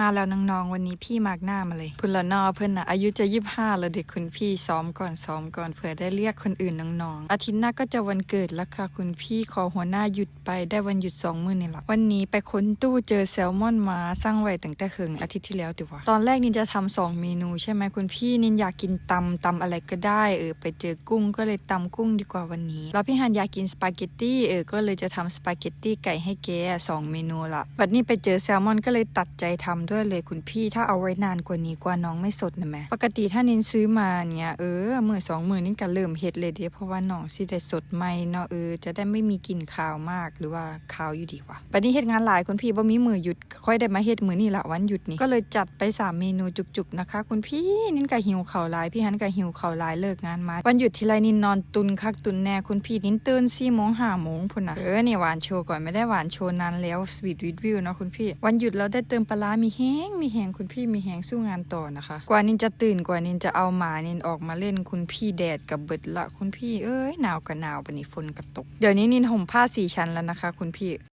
มาแล้วน้องๆวันนี้พี่มากหน้ามาเลยพุ่นละนอเพิ่อนนะอายุจะยี่ห้าแล้วเด็กคุณพี่ซ้อมก่อนซ้อมก่อนเผื่อได้เรียกคนอื่นน้องๆอาทิตย์หน้าก็จะวันเกิดแล้วค่ะคุณพี่ขอหัวหน้าหยุดไปได้วันหยุดสองมื้อนี่ละวันนี้ไปค้นตู้เจอแซลมอนมาสร้างไว้ตั้งแต่เหิงอาทิตย์ที่แล้วติวะตอนแรกนินจะทำสองเมนูใช่ไหมคุณพี่นินอยากกินตำตำอะไรก็ได้เออไปเจอกุ้งก็เลยตำกุ้งดีกว่าวันนี้แล้วพี่ฮันอยากกินสปาเกตตี้เออก็เลยจะทำสปาเกตตี้ไก่ให้แกสองเมนูละบัดนี้ไปเจอแซลมอนก็เลยตัดใจทำด้วยเลยคุณพี่ถ้าเอาไว้นานกว่านี้กว่าน้องไม่สดนะแม่ปกติถ้านินซื้อมาเนี่ยเออมือสองมือนี่ก็เริ่มเฮ็ดเลยเด้เพราะว่าน้องสิได้สดใหม่เนาะเออจะได้ไม่มีกลิ่นคาวมากหรือว่าคาวอยู่ดีกว่าบัดนี้เฮ็ดงานหลายคุณพี่บ่มีมือหยุดค่อยได้มาเฮ็ดมือนี่ละวันหยุดนี่ก็เลยจัดไปสามเมนูจุกๆนะคะ คุณพี่นินก็หิวข้าวลายพี่ฮันก็หิวข้าวลายเลิกงานมาวันหยุดทีไรนินนอนตุนคักตุนแน่คุณพี่นินตื่นสี่โมงห้าโมงพุ่นนะเออเนี่ยหวานโชว์ก่อนไม่ได้หวานโชว์นานแล้วสวีทวิดวิวเนาะคุณพี่วันหยุดเราได้เติมปลาร้ามีแห้งมีแหงคุณพี่มีแหงสู้งานต่อนะคะ กว่านินจะตื่นกว่านินจะเอาหมานินออกมาเล่นคุณพี่แดดกับเบิดละคุณพี่เอ้ยหนาวกับหนาวปะนี่ฝนกับตก เดี๋ยวนี้นินห่มผ้าสี่ชั้นแล้วนะคะ คุณพี่